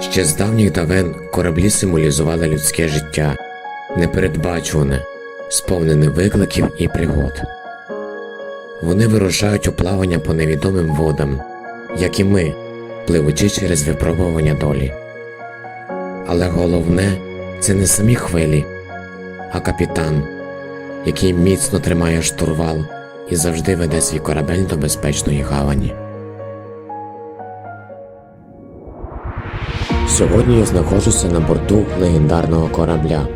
Ще з давніх давен кораблі символізували людське життя, непередбачуване, сповнене викликів і пригод. Вони вирушають у плавання по невідомим водам, як і ми, пливучи через випробування долі. Але головне це не самі хвилі, а капітан, який міцно тримає штурвал і завжди веде свій корабель до безпечної гавані. Сьогодні я знаходжуся на борту легендарного корабля.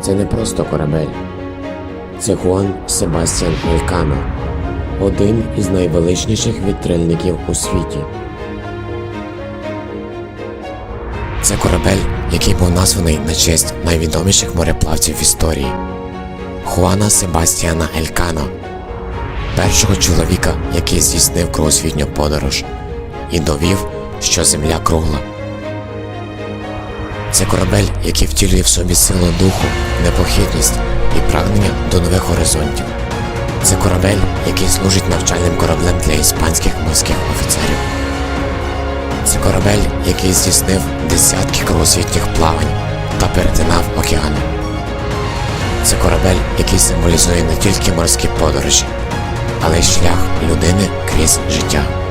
Це не просто корабель, це Хуан Себастьян Елькано, один із найвеличніших вітрильників у світі. Це корабель, який був названий на честь найвідоміших мореплавців в історії Хуана Себастьяна Елькано, першого чоловіка, який здійснив кругосвітню подорож і довів, що земля кругла. Це корабель, який втілює в собі силу духу, непохитність і прагнення до нових горизонтів. Це корабель, який служить навчальним кораблем для іспанських морських офіцерів. Це корабель, який здійснив десятки кругосвітніх плавань та перетинав океани. Це корабель, який символізує не тільки морські подорожі, але й шлях людини крізь життя.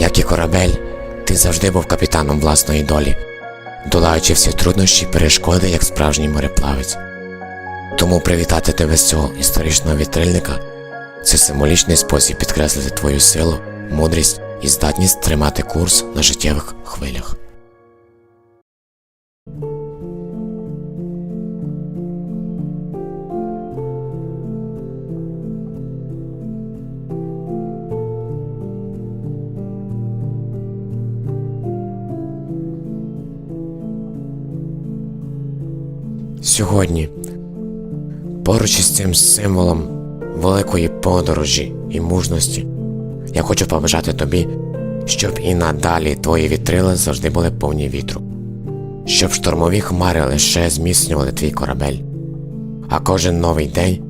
Як і корабель, ти завжди був капітаном власної долі, долаючи всі труднощі і перешкоди як справжній мореплавець. Тому привітати тебе з цього історичного вітрильника це символічний спосіб підкреслити твою силу, мудрість і здатність тримати курс на життєвих хвилях. Сьогодні, поруч із цим символом великої подорожі і мужності, я хочу побажати тобі, щоб і надалі твої вітрила завжди були повні вітру, щоб штормові хмари лише зміцнювали твій корабель, а кожен новий день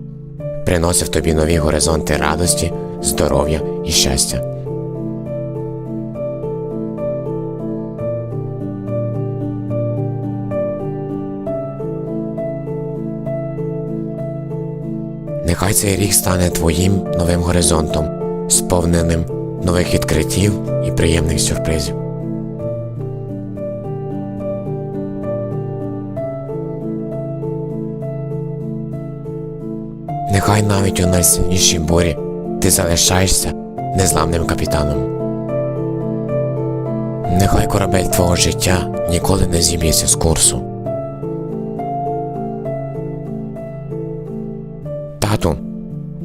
приносив тобі нові горизонти радості, здоров'я і щастя. Нехай цей рік стане твоїм новим горизонтом, сповненим нових відкриттів і приємних сюрпризів. Нехай навіть у найсильнішій бурі ти залишаєшся незламним капітаном. Нехай корабель твого життя ніколи не зіб'ється з курсу. Тату,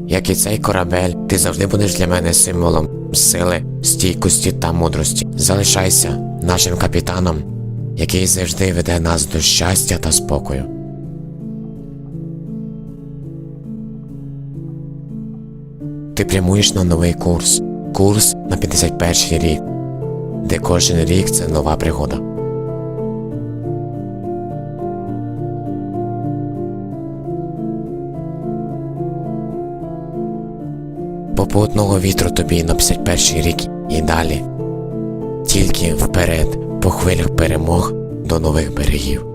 як і цей корабель, ти завжди будеш для мене символом сили, стійкості та мудрості. Залишайся нашим капітаном, який завжди веде нас до щастя та спокою. Ти прямуєш на новий курс, курс на 51 рік, де кожен рік це нова пригода. Попутного вітру тобі на 51 рік і далі, тільки вперед по хвилях перемог до нових берегів.